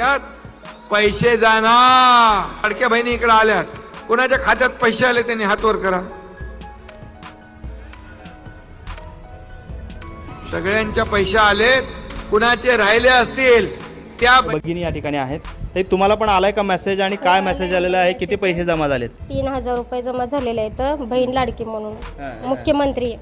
खात्यात पैसे जाणार. लाडक्या बहिणी इकडे आल्यात. कोणाच्या खात्यात पैसे आले त्यांनी हात वर करा. सगळ्यांच्या पैसे आलेत. कुणाचे राहिले असतील त्या भगिनी या ठिकाणी आहेत. तर तुम्हाला पण आलाय का मेसेज आणि काय मेसेज आलेला आहे? किती पैसे जमा झालेत? तीन हजार रुपये जमा झालेले आहेत बहीण लाडकी म्हणून. मुख्यमंत्री.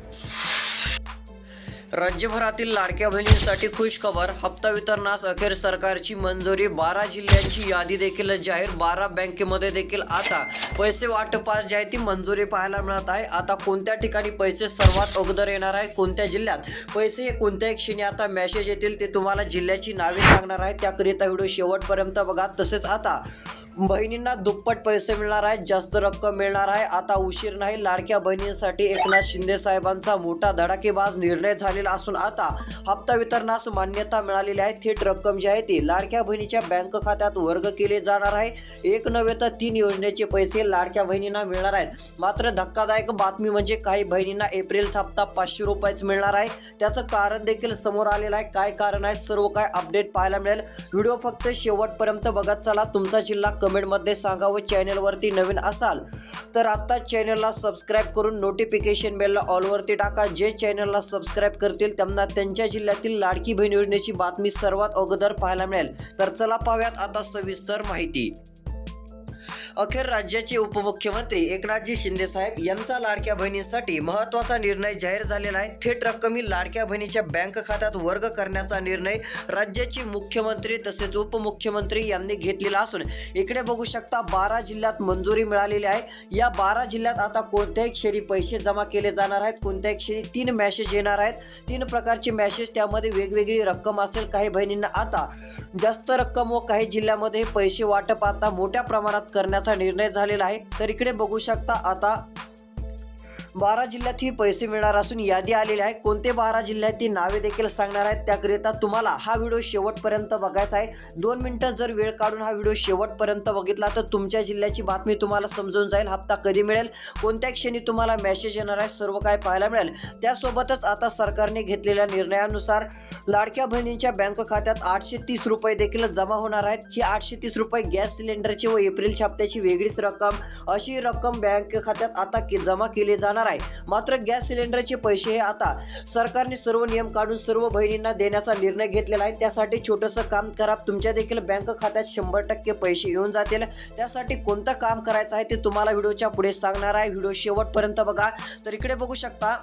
राज्यभरातील लाडक्या बहिणींसाठी खुश खबर हप्ता वितरणास अखेर सरकारची मंजुरी बारा जिल्ह्यांची यादी देखील जाहीर बारा बँकेमध्ये देखील आता पैसे वाटपास जी आहे ती मंजुरी पाहायला मिळत आहे. आता कोणत्या ठिकाणी पैसे सर्वात अगोदर येणार आहे कोणत्या जिल्ह्यात? पैसे हे कोणत्याही क्षणी आता मेसेज येतील ते तुम्हाला जिल्ह्याची नावे सांगणार आहे. त्याकरिता व्हिडिओ शेवटपर्यंत बघा. तसेच आता बहिणींना दुप्पट पैसे मिळणार आहेत जास्त रक्कम मिळणार आहे. आता उशीर नाही लाडक्या बहिणींसाठी एकनाथ शिंदे साहेबांचा मोठा धडाकेबाज निर्णय झालेला असून आता हप्ता वितरणास मान्यता मिळालेली आहे. थेट रक्कम जी आहे ती लाडक्या बहिणीच्या बँक खात्यात वर्ग केले जाणार आहे. एक नव्हे तर तीन योजनेचे पैसे लाडक्या बहिणींना मिळणार आहेत. मात्र धक्कादायक बातमी म्हणजे काही बहिणींना एप्रिलचा हप्ता पाचशे रुपयाच मिळणार आहे. त्याचं कारण देखील समोर आलेलं आहे. काय कारण आहे? सर्व काय अपडेट पाहायला मिळेल. व्हिडिओ फक्त शेवटपर्यंत बघत चला. तुमचा जिल्हा कमेंटमध्ये सांगा व चॅनलवरती नवीन असाल तर आत्ता चॅनलला सबस्क्राईब करून नोटिफिकेशन बेलला ऑलवरती टाका. जे चॅनलला सबस्क्राईब करतील त्यांना त्यांच्या जिल्ह्यातील लाडकी बहीण योजनेची बातमी सर्वात अगोदर पाहायला मिळेल. तर चला पाहूयात आता सविस्तर माहिती. अखेर राज्याचे उपमुख्यमंत्री एकनाथजी शिंदे साहेब यांचा लाडक्या बहिणीसाठी महत्त्वाचा निर्णय जाहीर झालेला आहे. थेट रक्कमी लाडक्या बहिणीच्या बँक खात्यात वर्ग करण्याचा निर्णय राज्याचे मुख्यमंत्री तसेच उपमुख्यमंत्री यांनी घेतलेला असून इकडे बघू शकता बारा जिल्ह्यात मंजुरी मिळालेली आहे. या बारा जिल्ह्यात आता कोणत्याही क्षणी पैसे जमा केले जाणार आहेत कोणत्याही क्षणी तीन मॅसेज येणार आहेत. तीन प्रकारचे मॅसेज त्यामध्ये वेगवेगळी रक्कम असेल काही बहिणींना आता जास्त रक्कम व काही जिल्ह्यामध्ये पैसे वाटप आता मोठ्या प्रमाणात करण्याचा निर्णय झालेला आहे. तर इकडे बघू शकता आता बारा जिल्ह्यात ही पैसे मिळणार असून यादी आलेली आहे. कोणते बारा जिल्ह्यात ती नावे देखील सांगणार आहेत त्याकरिता तुम्हाला हा व्हिडिओ शेवटपर्यंत बघायचा आहे. दोन मिनटं जर वेळ काढून हा व्हिडिओ शेवटपर्यंत बघितला तर तुमच्या जिल्ह्याची बातमी तुम्हाला समजून जाईल हप्ता कधी मिळेल कोणत्या क्षणी तुम्हाला मेसेज येणार आहे सर्व काय पाहायला मिळेल. त्यासोबतच आता सरकारने घेतलेल्या निर्णयानुसार लाडक्या बहिणींच्या बँक खात्यात आठशे तीस रुपये देखील जमा होणार आहेत. ही आठशे तीस रुपये गॅस सिलेंडरची व एप्रिल हप्त्याची वेगळीच रक्कम अशी रक्कम बँक खात्यात आता जमा केली जाणार आहे. मात्र गॅस सिलेंडरचे पैसे हे आता सरकारने सर्व नियम काढून सर्व बहिणींना देण्याचा निर्णय घेतलेला आहे. त्यासाठी छोटंसं काम करा. तुमच्या देखील बँक खात्यात शंभर टक्के पैसे येऊन जातील. त्यासाठी कोणतं काम करायचं आहे ते तुम्हाला व्हिडिओच्या पुढे सांगणार आहे. व्हिडिओ शेवटपर्यंत बघा. तर इकडे बघू शकता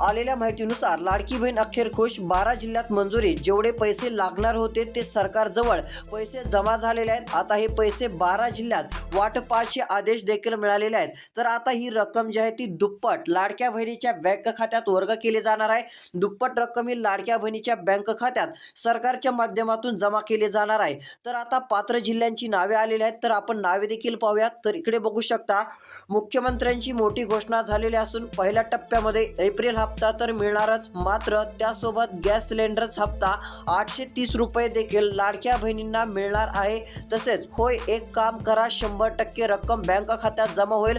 आलेल्या माहितीनुसार लाडकी बहीण अखेर खुश. बारा जिल्ह्यात मंजुरी. जेवढे पैसे लागणार होते ते सरकारजवळ पैसे जमा झालेले आहेत. आता हे पैसे बारा जिल्ह्यात वाटपाचे आदेश देखील मिळालेले आहेत. तर आता ही रक्कम जी आहे ती दुप्पट लाडक्या बहिणीच्या बँक खात्यात वर्ग केली जाणार आहे. दुप्पट रक्कम ही लाडक्या बहिणीच्या बँक खात्यात सरकारच्या माध्यमातून जमा केली जाणार आहे. तर आता पात्र जिल्ह्यांची नावे आलेली आहेत. तर आपण नावे देखील पाहूयात. तर इकडे बघू शकता मुख्यमंत्र्यांची मोठी घोषणा झालेली असून पहिल्या टप्प्यामध्ये एप्रिल हा हप्ता तर मिळणारच. मात्र त्यासोबत गॅस सिलेंडरचा हप्ता आठशे तीस रुपये देखील लाडक्या बहिणींना मिळणार आहे. तसेच होय एक काम करा शंभर टक्के रक्कम बँक खात्यात जमा होईल.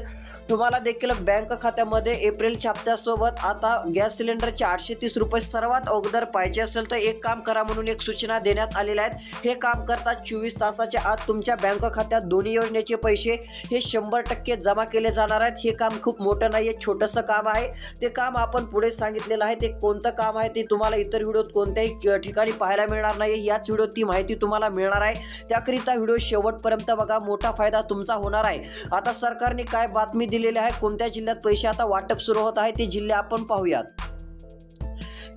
तुम्हाला देखील बँक खात्यामध्ये एप्रिलच्या हप्त्यासोबत आता गॅस सिलेंडरचे आठशे तीस रुपये सर्वात अगोदर पाहिजे असेल तर एक काम करा म्हणून एक सूचना देण्यात आलेल्या आहेत. हे काम करता चोवीस तासाच्या आत तुमच्या बँक खात्यात दोन्ही योजनेचे पैसे हे शंभर टक्के जमा केले जाणार आहेत. हे काम खूप मोठं नाही आहे छोटंसं काम आहे. ते काम आपण पुढे सांगितलेलं आहे ते कोणतं काम आहे ते तुम्हाला इतर व्हिडिओत कोणत्याही ठिकाणी पाहायला मिळणार नाही याच व्हिडिओत ती माहिती तुम्हाला मिळणार आहे. त्याकरिता व्हिडिओ शेवटपर्यंत बघा मोठा फायदा तुमचा होणार आहे. आता सरकारने काय बातमी दिलेली आहे कोणत्या जिल्ह्यात पैसे आता वाटप सुरू होत आहे ते जिल्हे आपण पाहूयात.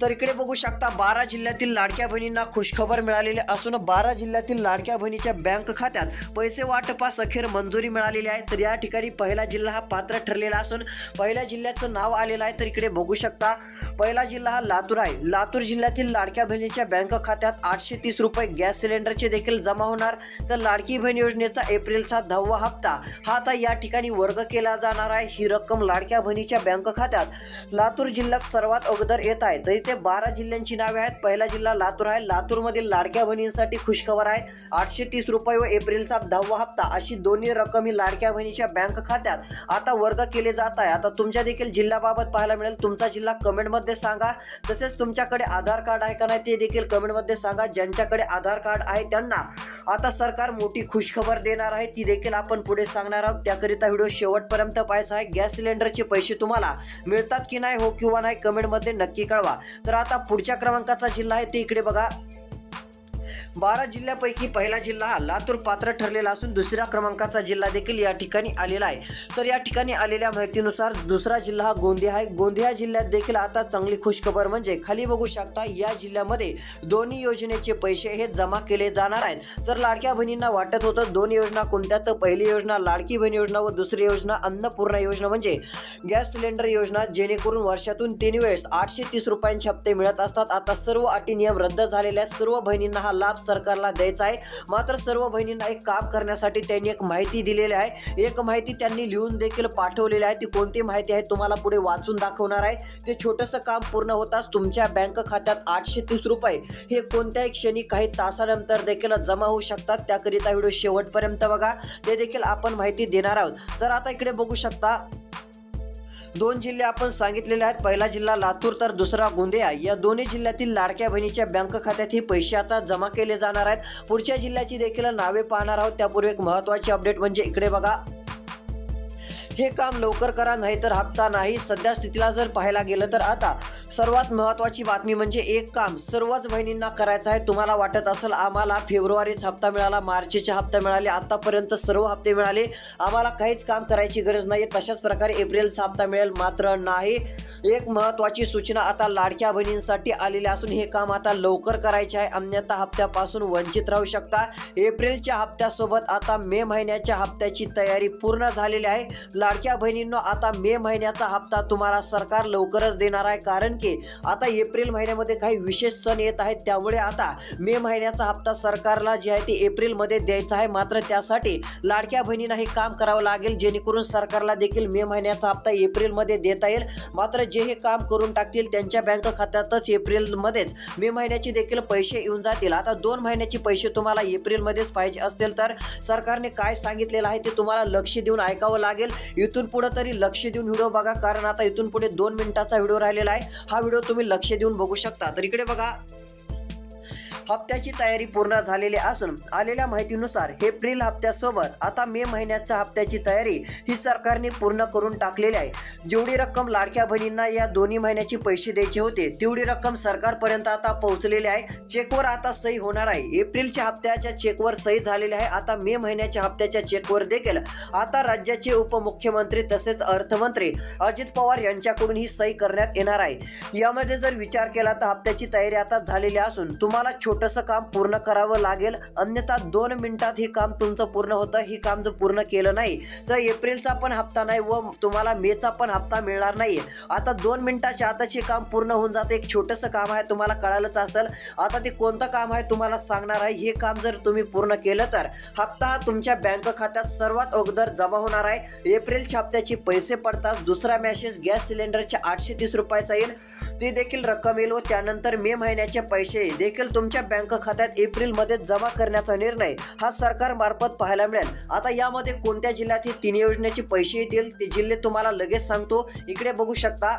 तर इकडे बघू शकता बारा जिल्ह्यातील लाडक्या बहिणींना खुशखबर मिळालेली असून बारा जिल्ह्यातील लाडक्या बहिणीच्या बँक खात्यात पैसे वाटपास अखेर मंजुरी मिळालेली आहे. तर या ठिकाणी पहिला जिल्हा हा पात्र ठरलेला असून पहिल्या जिल्ह्याचं नाव आलेलं आहे. तर इकडे बघू शकता पहिला जिल्हा हा लातूर आहे. लातूर जिल्ह्यातील लाडक्या बहिणीच्या बँक खात्यात आठशे तीस रुपये गॅस सिलेंडरचे देखील जमा होणार. तर लाडकी बहीण योजनेचा एप्रिलचा दहावा हप्ता हा आता या ठिकाणी वर्ग केला जाणार आहे. ही रक्कम लाडक्या बहिणीच्या बँक खात्यात लातूर जिल्ह्यात सर्वात अगोदर येत आहे. तर इथे राज्यामध्ये बारा जिल्ह्यांची नावे आहेत. पहिला जिल्हा लातूर आहे. लातूरमधील लाडक्या बहिणींसाठी खुशखबर आहे. आठशे तीस रुपये व एप्रिलचा दहावा हप्ता अशी दोन्ही रक्कम ही लाडक्या बहिणीच्या बँक खात्यात आता वर्ग केले जात आहे. आता तुमच्या देखील जिल्ह्याबाबत पाहायला मिळेल. तुमचा जिल्हा कमेंटमध्ये सांगा. तसेच तुमच्याकडे आधार कार्ड आहे का नाही ते देखील कमेंटमध्ये सांगा. ज्यांच्याकडे आधार कार्ड आहे त्यांना आता सरकार मोठी खुशखबर देणार आहे. ती देखील आपण पुढे सांगणार आहोत. त्याकरिता व्हिडिओ शेवटपर्यंत पाहायचा आहे. गॅस सिलेंडरचे पैसे तुम्हाला मिळतात की नाही हो किंवा नाही कमेंटमध्ये नक्की कळवा. तर आता पुढच्या क्रमांकाचा जिल्हा आहे ते इकडे बघा. बारा जिल्ह्यापैकी पहिला जिल्हा हा लातूर पात्र ठरलेला असून दुसऱ्या क्रमांकाचा जिल्हा देखील या ठिकाणी आलेला आहे. तर या ठिकाणी आलेल्या माहितीनुसार दुसरा जिल्हा हा गोंदिया आहे. गोंदिया जिल्ह्यात देखील आता चांगली खुशखबर म्हणजे खाली बघू शकता या जिल्ह्यामध्ये दोन्ही योजनेचे पैसे हे जमा केले जाणार आहेत. तर लाडक्या बहिणींना वाटत होतं दोन योजना कोणत्या? तर पहिली योजना लाडकी बहीण योजना व दुसरी योजना अन्नपूर्णा योजना म्हणजे गॅस सिलेंडर योजना जेणेकरून वर्षातून तीन वेळेस आठशे तीस रुपयांचे हप्ते मिळत असतात. आता सर्व अटी नियम रद्द झालेल्या सर्व बहिणींना हा लाभ सरकारला द्यायचा आहे. मात्र सर्व बहिणींना एक काम करण्यासाठी त्यांनी एक माहिती दिलेली आहे. एक माहिती त्यांनी लिहून देखील पाठवलेली आहे. ती कोणती माहिती आहे तुम्हाला पुढे वाचून दाखवणार आहे. ते छोटंसं काम पूर्ण होताच तुमच्या बँक खात्यात आठशे तीस रुपये हे कोणत्याही क्षणी काही तासानंतर देखील जमा होऊ शकतात. त्याकरिता व्हिडिओ शेवटपर्यंत बघा. ते देखील आपण माहिती देणार आहोत. तर आता इकडे बघू शकता दोन जिल्हे आपण सांगितलेले आहेत. पहिला जिल्हा लातूर तर दुसरा गोंदिया. या दोन्ही जिल्ह्यातील लाडक्या बहिणीच्या बँक खात्यात हे पैसे आता जमा केले जाणार आहेत. पुढच्या जिल्ह्याची देखील नावे पाहणार आहोत. त्यापूर्वी एक महत्त्वाची अपडेट म्हणजे इकडे बघा. हे काम लवकर करा नाही तर हप्ता नाही. सध्या स्थितीला जर पाहायला गेलं तर आता सर्वात महत्त्वाची बातमी म्हणजे एक काम सर्वच बहिणींना करायचं आहे. तुम्हाला वाटत असेल आम्हाला फेब्रुवारीचा हप्ता मिळाला मार्चचे हप्ता मिळाले आतापर्यंत सर्व हप्ते मिळाले. आम्हाला काहीच काम करायची गरज नाही तशाच प्रकारे एप्रिलचा हप्ता मिळेल मात्र नाही. एक महत्त्वाची सूचना आता लाडक्या बहिणींसाठी आलेली असून हे काम आता लवकर करायचे आहे. अन्यथा हप्त्यापासून वंचित राहू शकता. एप्रिलच्या हप्त्यासोबत आता मे महिन्याच्या हप्त्याची तयारी पूर्ण झालेली आहे. लाडक्या बहिणींनो आता मे महिन्याचा हप्ता तुम्हाला सरकार लवकरच देणार आहे. कारण की आता एप्रिल महिन्यामध्ये काही विशेष सण येत आहेत. त्यामुळे आता मे महिन्याचा हप्ता सरकारला जे आहे ते एप्रिलमध्ये द्यायचा आहे. मात्र त्यासाठी लाडक्या बहिणींना हे काम करावं लागेल. जेणेकरून सरकारला देखील मे महिन्याचा हप्ता एप्रिलमध्ये देता येईल. मात्र जे हे काम करून टाकतील त्यांच्या बँक खात्यातच एप्रिलमध्येच मे महिन्याचे देखील पैसे येऊन जातील. आता दोन महिन्याचे पैसे तुम्हाला एप्रिलमध्येच पाहिजे असतील तर सरकारने काय सांगितलेलं आहे ते तुम्हाला लक्ष देऊन ऐकावं लागेल. इथून पुढे तरी लक्ष देऊन व्हिडिओ बघा कारण आता इथून पुढे दोन मिनिटाचा व्हिडिओ राहिलेला आहे. हा व्हिडिओ तुम्ही लक्ष देऊन बघू शकता. तर इकडे बघा. हप्त्याची तयारी पूर्ण झालेली असून आलेल्या माहितीनुसार एप्रिल हप्त्यासोबत आता मे महिन्याच्या हप्त्याची तयारी ही सरकारने पूर्ण करून टाकलेली आहे. जेवढी रक्कम लाडक्या बहिणींना या दोन्ही महिन्याचे पैसे द्यायचे होते तेवढी रक्कम सरकारपर्यंत आता पोहोचलेली आहे. चेकवर आता सही होणार आहे. एप्रिलच्या हप्त्याच्या चेकवर सही झालेली आहे. आता मे महिन्याच्या हप्त्याच्या चेकवर देखील आता राज्याचे उपमुख्यमंत्री तसेच अर्थमंत्री अजित पवार यांच्याकडून ही सही करण्यात येणार आहे. यामध्ये जर विचार केला तर हप्त्याची तयारी आता झालेली असून तुम्हाला छोटंसं काम पूर्ण करावं लागेल. अन्यथा दोन मिनिटात हे काम तुमचं पूर्ण होतं. हे काम जर पूर्ण केलं नाही तर एप्रिलचा पण हप्ता नाही व तुम्हाला मेचा पण हप्ता मिळणार नाही. आता दोन मिनिटाच्या आताच हे काम पूर्ण होऊन जातं. एक छोटंसं काम आहे तुम्हाला कळालंच असेल. आता ते कोणतं काम आहे तुम्हाला सांगणार आहे. हे काम जर तुम्ही पूर्ण केलं तर हप्ता हा तुमच्या बँक खात्यात सर्वात अगोदर जमा होणार आहे. एप्रिलच्या हप्त्याचे पैसे पडतात. दुसरा मॅसेज गॅस सिलेंडरच्या आठशे तीस रुपयाचा येईल. ते देखील रक्कम येईल व त्यानंतर मे महिन्याचे पैसे देखील तुमच्या बँक खात्यात एप्रिलमध्ये जमा करण्याचा निर्णय हा सरकारमार्फत पाहायला मिळेल. आता यामध्ये कोणत्या जिल्ह्यात ही तीन योजनेचे पैसे येतील ते जिल्हे तुम्हाला लगेच सांगतो. इकडे बघू शकता.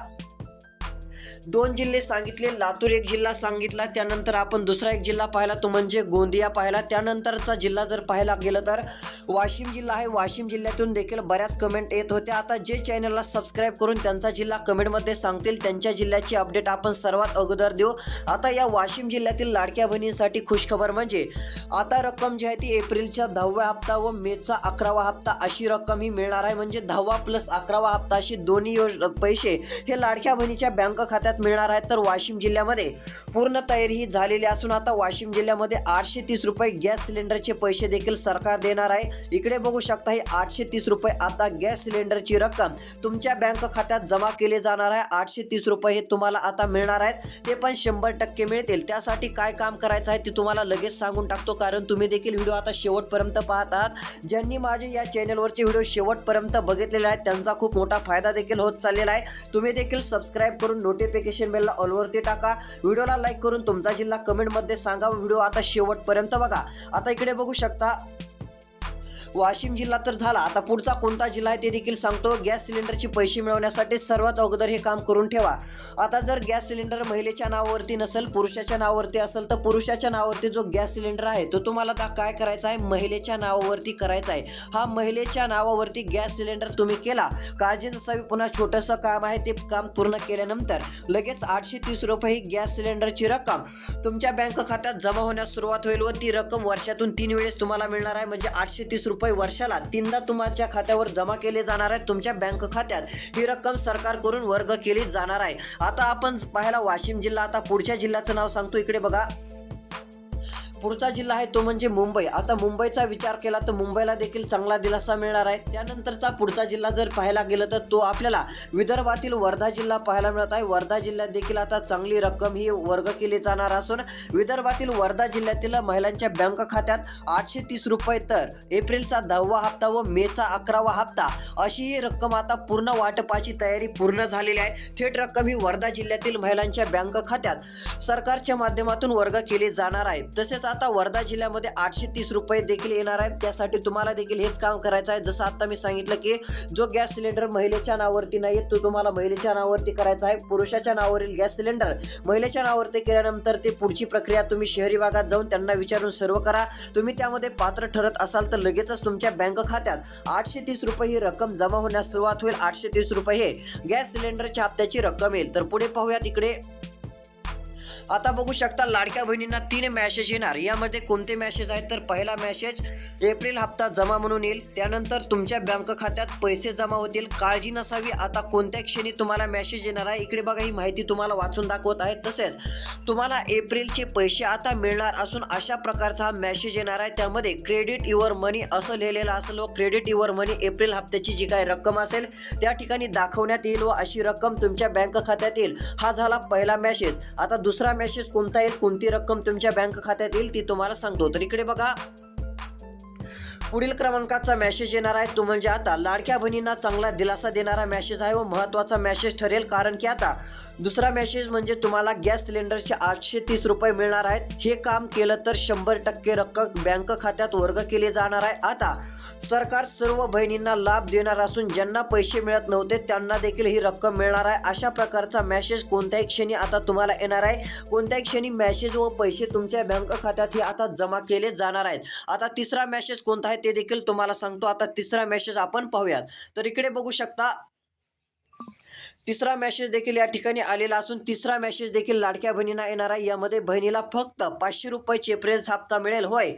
दोन जिल्हे सांगितले लातूर एक जिल्हा सांगितला त्यानंतर आपण दुसरा एक जिल्हा पाहिला तो म्हणजे गोंदिया पाहिला. त्यानंतरचा जिल्हा जर पाहायला गेलं तर वाशिम जिल्हा आहे. वाशिम जिल्ह्यातून देखील बऱ्याच कमेंट येत होत्या. आता जे चॅनलला सबस्क्राईब करून त्यांचा जिल्हा कमेंटमध्ये सांगतील त्यांच्या जिल्ह्याची अपडेट आपण सर्वात अगोदर देऊ. आता या वाशिम जिल्ह्यातील लाडक्या बहिणींसाठी खुशखबर म्हणजे आता रक्कम जी आहे ती एप्रिलच्या दहाव्या हप्ता व मेचा अकरावा हप्ता अशी रक्कम ही मिळणार आहे. म्हणजे दहावा प्लस अकरावा हप्ता अशी दोन्ही योज पैसे हे लाडक्या बहिणीच्या बँक खात्यात मिळणार आहेत तर वाशिम जिल्ह्यामध्ये पूर्ण तयारी ही झालेली असून आता वाशिम जिल्ह्यामध्ये आठशे तीस रुपये गॅस सिलेंडरचे पैसे देखील सरकार देणार आहे. इकडे बघू शकता हे आठशे तीस रुपये आता गॅस सिलेंडरची रक्कम तुमच्या बँक खात्यात जमा केले जाणार आहे. आठशे तीस रुपये हे तुम्हाला आता मिळणार आहेत. ते पण शंभर टक्के मिळतील. त्यासाठी काय काम करायचं आहे ते तुम्हाला लगेच सांगून टाकतो कारण तुम्ही देखील व्हिडिओ आता शेवटपर्यंत पाहत आहात ज्यांनी माझे या चॅनलवरचे व्हिडिओ शेवटपर्यंत बघितलेले आहेत त्यांचा खूप मोठा फायदा देखील होत चाललेला आहे. तुम्ही देखील सबस्क्राईब करून नोटिफिकेशन नोटिफिकेशन बेलला ऑलवरती टाका. व्हिडिओला लाईक करून तुमचा जिल्हा कमेंटमध्ये सांगा. व्हिडिओ आता शेवटपर्यंत बघा. आता इकडे बघू शकता वाशिम जिल्हा तर झाला. आता पुढचा कोणता जिल्हा आहे ते देखील सांगतो. गॅस सिलेंडरचे पैसे मिळवण्यासाठी सर्वात अगोदर हे काम करून ठेवा. आता जर गॅस सिलेंडर महिलेच्या नावावरती नसेल पुरुषाच्या नावावरती असेल तर पुरुषाच्या नावावरती जो गॅस सिलेंडर आहे तो तुम्हाला आता काय करायचा आहे? महिलेच्या नावावरती करायचा आहे. हा महिलेच्या नावावरती गॅस सिलेंडर तुम्ही केला. काळजी नसावी पुन्हा छोटंसं काम आहे ते काम पूर्ण केल्यानंतर लगेच आठशे तीस रुपये ही गॅस सिलेंडरची रक्कम तुमच्या बँक खात्यात जमा होण्यास सुरुवात होईल व ती रक्कम वर्षातून तीन वेळेस तुम्हाला मिळणार आहे. म्हणजे आठशे तीस रुपये वर्षाला तीनदा तुमच्या खात्यावर जमा केले जाणार आहे तुमच्या बँक खात्यात ही रक्कम सरकारकडून वर्ग केली जाणार आहे. आता आपण पाहायला वाशिम जिल्हा आता पुढच्या जिल्ह्याचं नाव सांगतो. इकडे बघा. पुढचा जिल्हा आहे तो म्हणजे मुंबई. आता मुंबईचा विचार केला तर मुंबईला देखील चांगला दिलासा मिळणार आहे. त्यानंतरचा पुढचा जिल्हा जर पाहायला गेलं तर तो आपल्याला विदर्भातील वर्धा जिल्हा पाहायला मिळत आहे. वर्धा जिल्ह्यात देखील आता चांगली रक्कम ही वर्ग केली जाणार असून विदर्भातील वर्धा जिल्ह्यातील महिलांच्या बँक खात्यात आठशे तीस रुपये तर एप्रिलचा दहावा हप्ता व मेचा अकरावा हप्ता अशी ही रक्कम आता पूर्ण वाटपाची तयारी पूर्ण झालेली आहे. थेट रक्कम ही वर्धा जिल्ह्यातील महिलांच्या बँक खात्यात सरकारच्या माध्यमातून वर्ग केली जाणार आहे. तसेच आता वर्धा जिल्ह्यामध्ये आठशे तीस रुपये देखील येणार आहेत. त्यासाठी तुम्हाला देखील हेच काम करायचं आहे. जसं आता मी सांगितलं की जो गॅस सिलेंडर महिलेच्या नावावरती नाही तो तुम्हाला महिलेच्या नावावरती करायचा आहे. पुरुषाच्या नावावरील गॅस सिलेंडर महिलेच्या नावावरती केल्यानंतर ते पुढची प्रक्रिया तुम्ही शहरी भागात जाऊन त्यांना विचारून सर्व करा. तुम्ही त्यामध्ये पात्र ठरत असाल तर लगेचच तुमच्या बँक खात्यात आठशे तीस रुपये ही रक्कम जमा होण्यास सुरुवात होईल. आठशे तीस रुपये हे गॅस सिलेंडरच्या हप्त्याची रक्कम येईल. तर पुढे पाहूयात इकडे. आता बघू शकता लाडक्या बहिणींना तीन मॅसेज येणार. यामध्ये कोणते मॅसेज आहेत? तर पहिला मॅसेज एप्रिल हप्ता जमा म्हणून येईल. त्यानंतर तुमच्या बँक खात्यात पैसे जमा होतील. काळजी नसावी. आता कोणत्या क्षणी तुम्हाला मॅसेज येणार आहे? इकडे बघा ही माहिती तुम्हाला वाचून दाखवत आहे. तसेच तुम्हाला एप्रिलचे पैसे आता मिळणार असून अशा प्रकारचा हा मॅसेज येणार आहे. त्यामध्ये क्रेडिट युअर मनी असं लिहिलेलं असेल व क्रेडिट युअर मनी एप्रिल हप्त्याची जी काही रक्कम असेल त्या ठिकाणी दाखवण्यात येईल व अशी रक्कम तुमच्या बँक खात्यात येईल. हा झाला पहिला मॅसेज आता दुसरा मेसेज कोणता येईल कोणती रक्कम तुमच्या बँक खात्यात येईल ती तुम्हाला सांगतो. तर इकडे बघा. पुढील क्रमांकाचा मॅसेज येणार आहे. तो म्हणजे आता. लाडक्या बहिणींना चांगला दिलासा देणारा मॅसेज आहे व महत्त्वाचा मॅसेज ठरेल कारण की आता दुसरा मॅसेज म्हणजे तुम्हाला गॅस सिलेंडरचे आठशे तीस रुपये मिळणार आहेत. हे काम केलं तर शंभर टक्के रक्कम बँक खात्यात वर्ग केली जाणार आहे. आता सरकार सर्व बहिणींना लाभ देणार असून ज्यांना पैसे मिळत नव्हते त्यांना देखील ही रक्कम मिळणार आहे. अशा प्रकारचा मॅसेज कोणत्याही क्षणी आता तुम्हाला येणार आहे. कोणत्याही क्षणी मॅसेज व पैसे तुमच्या बँक खात्यात हे आता जमा केले जाणार आहेत. आता तिसरा मॅसेज कोणता आहे? ते देखील तुम्हाला सांगतो. आता तिसरा मेसेज आपण पाहूयात. तर इकडे बघू शकता तिसरा मॅसेज देखील या ठिकाणी आलेला असून तिसरा मॅसेज देखील लाडक्या बहिणींना येणार आहे. यामध्ये बहिणीला फक्त पाचशे रुपयाची एप्रिलचा हप्ता मिळेल. होय.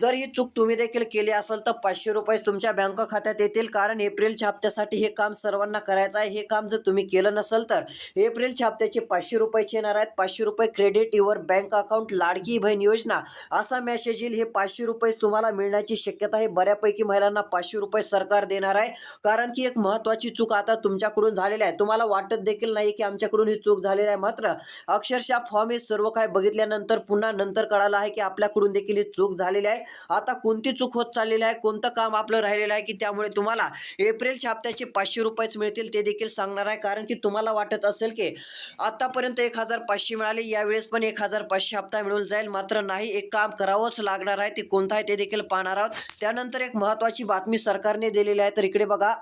जर ही चूक तुम्ही देखील केली असेल तर पाचशे रुपये तुमच्या बँक खात्यात येतील. कारण एप्रिलच्या हप्त्यासाठी हे काम सर्वांना करायचं आहे. हे काम जर तुम्ही केलं नसेल तर एप्रिलच्या हप्त्याचे पाचशे रुपयाचे येणार आहेत. पाचशे रुपये क्रेडिट युअर बँक अकाउंट लाडकी बहीण योजना असा मॅसेज येईल. हे पाचशे रुपये तुम्हाला मिळण्याची शक्यता आहे. बऱ्यापैकी महिलांना पाचशे रुपये सरकार देणार आहे. कारण की एक महत्त्वाची चूक आता तुमच्याकडून झालेली आहे. तुम्हाला वाटत देखील नाही की आमच्याकडून ही चूक झालेली आहे. मात्र अक्षरशः फॉर्म हे सर्व काय बघितल्यानंतर पुन्हा नंतर कळालं आहे की आपल्याकडून देखील ही चूक झालेली आहे. आता कोणती चूक होत चाललेली आहे? कोणतं काम आपलं राहिलेलं आहे की त्यामुळे तुम्हाला एप्रिलच्या हप्त्याचे पाचशे रुपयेच मिळतील ते देखील सांगणार आहे. कारण की तुम्हाला वाटत असेल की आतापर्यंत एक हजार पाचशे मिळाले यावेळेस पण एक हजार पाचशे हप्ता मिळून जाईल. मात्र नाही एक काम करावंच लागणार आहे. ते कोणतं आहे ते देखील पाहणार आहोत. त्यानंतर एक महत्त्वाची बातमी सरकारने दिलेली आहे. तर इकडे बघा.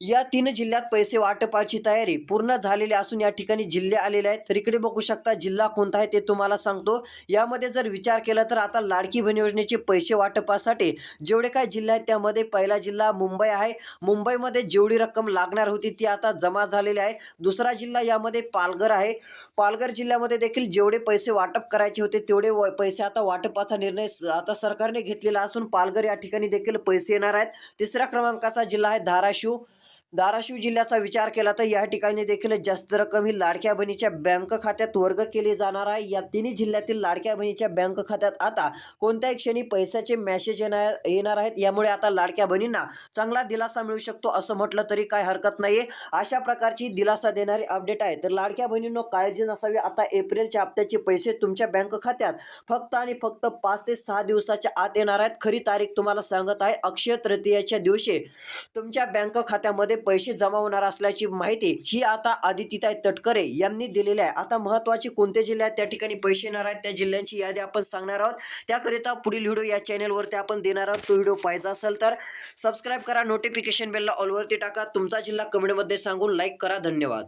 या तीन जिल्ह्यात पैसे वाटपाची तयारी पूर्ण झालेली असून या ठिकाणी जिल्हे आलेले आहेत. तर इकडे बघू शकता जिल्हा कोणता आहे ते तुम्हाला सांगतो. यामध्ये जर विचार केला तर आता लाडकी बहीण योजनेचे पैसे वाटपासाठी जेवढे काय जिल्हे आहेत त्यामध्ये पहिला जिल्हा मुंबई आहे. मुंबईमध्ये जेवढी रक्कम लागणार होती ती आता जमा झालेली आहे. दुसरा जिल्हा यामध्ये पालघर आहे. पालघर जिल्ह्यामध्ये देखील जेवढे पैसे वाटप करायचे होते तेवढे व- पैसे आता वाटपाचा निर्णय स- आता सरकारने घेतलेला असून पालघर या ठिकाणी देखील पैसे येणार आहेत. तिसऱ्या क्रमांकाचा जिल्हा आहे धाराशिव. धाराशिव जिल्ह्याचा विचार केला तर या ठिकाणी देखील जास्त रक्कम ही लाडक्या बहिणीच्या बँक खात्यात वर्ग केली जाणार आहे. या तिन्ही जिल्ह्यातील लाडक्या बहिणीच्या बँक खात्यात आता कोणत्याही क्षणी पैशाचे मॅसेज येणार येणार आहेत. यामुळे आता लाडक्या बहिणींना चांगला दिलासा मिळू शकतो असं म्हटलं तरी काय हरकत नाही अशा प्रकारची दिलासा देणारी अपडेट आहे. तर लाडक्या बहिणींनो काळजी नसावी. आता एप्रिलच्या हप्त्याचे पैसे तुमच्या बँक खात्यात फक्त आणि फक्त पाच ते सहा दिवसाच्या आत येणार आहेत. खरी तारीख तुम्हाला सांगत आहे. अक्षय तृतीयाच्या दिवशी तुमच्या बँक खात्यामध्ये खात्यामध्ये पैसे जमा होणार असल्याची माहिती ही आता आदितीताई तटकरे यांनी दिलेली आहे. आता महत्वाची कोणते जिल्ह्यात त्या ठिकाणी पैसे येणार आहेत. त्या जिल्ह्यांची यादी आपण सांगणार आहोत. त्याकरिता पुढील व्हिडिओ या चॅनलवरती आपण देणार आहोत. तो व्हिडिओ पाहायचा असेल तर सबस्क्राईब करा. नोटिफिकेशन बेलला ऑलवरती टाका. तुमचा जिल्हा कमेंटमध्ये सांगून लाईक करा. धन्यवाद.